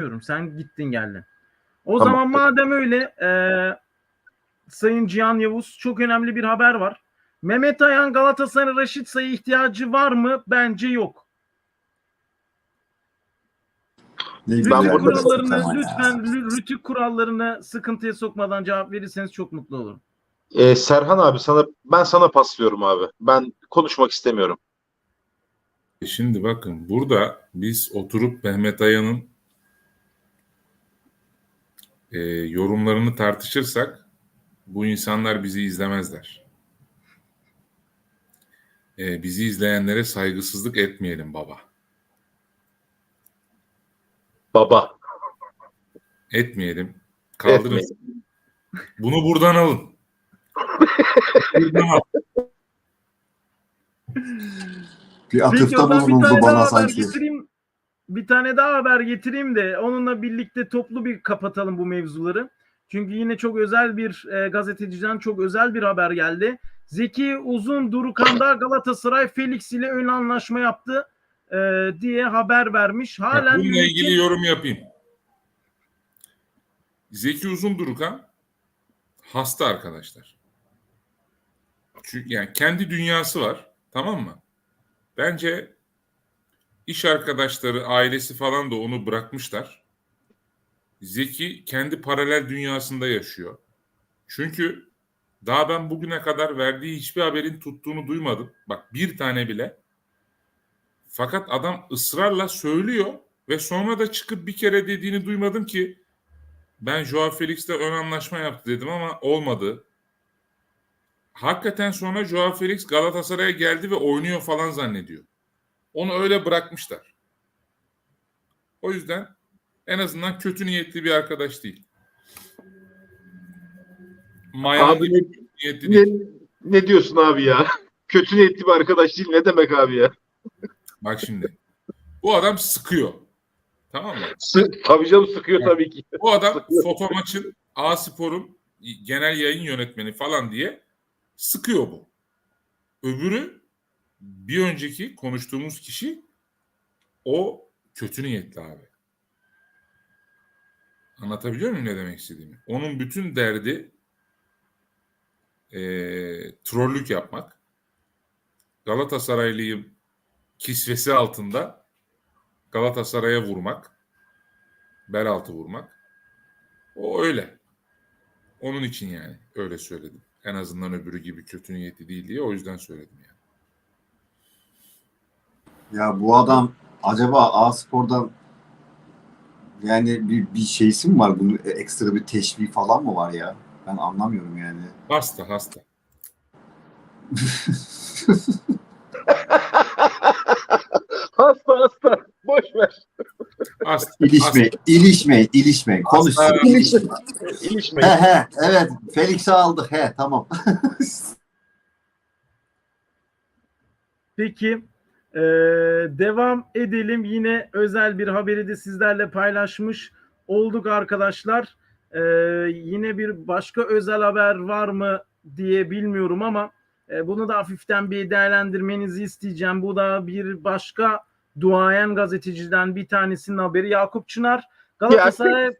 istemiyorum. Sen gittin geldin. O Tamam. zaman madem öyle e, Sayın Cihan Yavuz çok önemli bir haber var. Mehmet Ayan Galatasaray Raşit Sayı ihtiyacı var mı? Bence yok. Rütük kurallarını lütfen rü- rütük kurallarını sıkıntıya sokmadan cevap verirseniz çok mutlu olurum. Ee, Serhan abi sana ben sana paslıyorum abi. Ben konuşmak istemiyorum. E Şimdi bakın burada biz oturup Mehmet Ayan'ın e, yorumlarını tartışırsak bu insanlar bizi izlemezler. E, bizi izleyenlere saygısızlık etmeyelim baba. Baba. Etmeyelim. Kaldırın. Bunu buradan alın. buradan al. Bir atıfta bulunuldu bana sanki. getireyim. Bir tane daha haber getireyim de onunla birlikte toplu bir kapatalım bu mevzuları. Çünkü yine çok özel bir e, gazeteciden çok özel bir haber geldi. Zeki Uzun Durukan'da Galatasaray Felix ile ön anlaşma yaptı e, diye haber vermiş. Halen bununla yönetim- ilgili yorum yapayım. Zeki Uzundurukan hasta arkadaşlar. Çünkü yani kendi dünyası var. Tamam mı? Bence iş arkadaşları, ailesi falan da onu bırakmışlar. Zeki kendi paralel dünyasında yaşıyor. Çünkü daha ben bugüne kadar verdiği hiçbir haberin tuttuğunu duymadım. Bak bir tane bile. Fakat adam ısrarla söylüyor ve sonra da çıkıp bir kere dediğini duymadım ki ben Joao Felix'le ön anlaşma yaptı dedim ama olmadı. Hakikaten sonra Joao Felix Galatasaray'a geldi ve oynuyor falan zannediyor. Onu öyle bırakmışlar. O yüzden en azından kötü niyetli bir arkadaş değil. Mayan Abi ne, niyetli değil. ne, ne diyorsun abi ya? Kötü niyetli bir arkadaş değil. Ne demek abi ya? Bak şimdi. Bu adam sıkıyor. Tamam mı? Sı tabii canım sıkıyor tabii ki. Bu adam Sıkıyor. foto maçın A Spor'un genel yayın yönetmeni falan diye sıkıyor bu. Öbürü bir önceki konuştuğumuz kişi o kötü niyetli abi. Anlatabiliyor muyum ne demek istediğimi? Onun bütün derdi eee trollük yapmak. Galatasaraylıyım kisvesi altında Galatasaray'a vurmak. Bel altı vurmak. O öyle. Onun için yani öyle söyledim. En azından öbürü gibi kötü niyetli değil diye o yüzden söyledim yani. Ya bu adam acaba A Spor'dan yani bir, bir şeysi mi var? Bunun ekstra bir teşvik falan mı var ya? Ben anlamıyorum yani. Hasta hasta. hasta hasta. Boş ver. Hasta. İlişmeyin, ilişmeyin, ilişmeyin. Konuşsun. Hasta. İlişmeyin. He İlişmeyin. he, evet. Felix'i aldık. He, tamam. Peki e, devam edelim. Yine özel bir haberi de sizlerle paylaşmış olduk arkadaşlar. E, yine bir başka özel haber var mı diye bilmiyorum ama e, bunu da hafiften bir değerlendirmenizi isteyeceğim. Bu da bir başka duayen gazeteciden bir tanesinin haberi. Yakup Çınar Galatasaray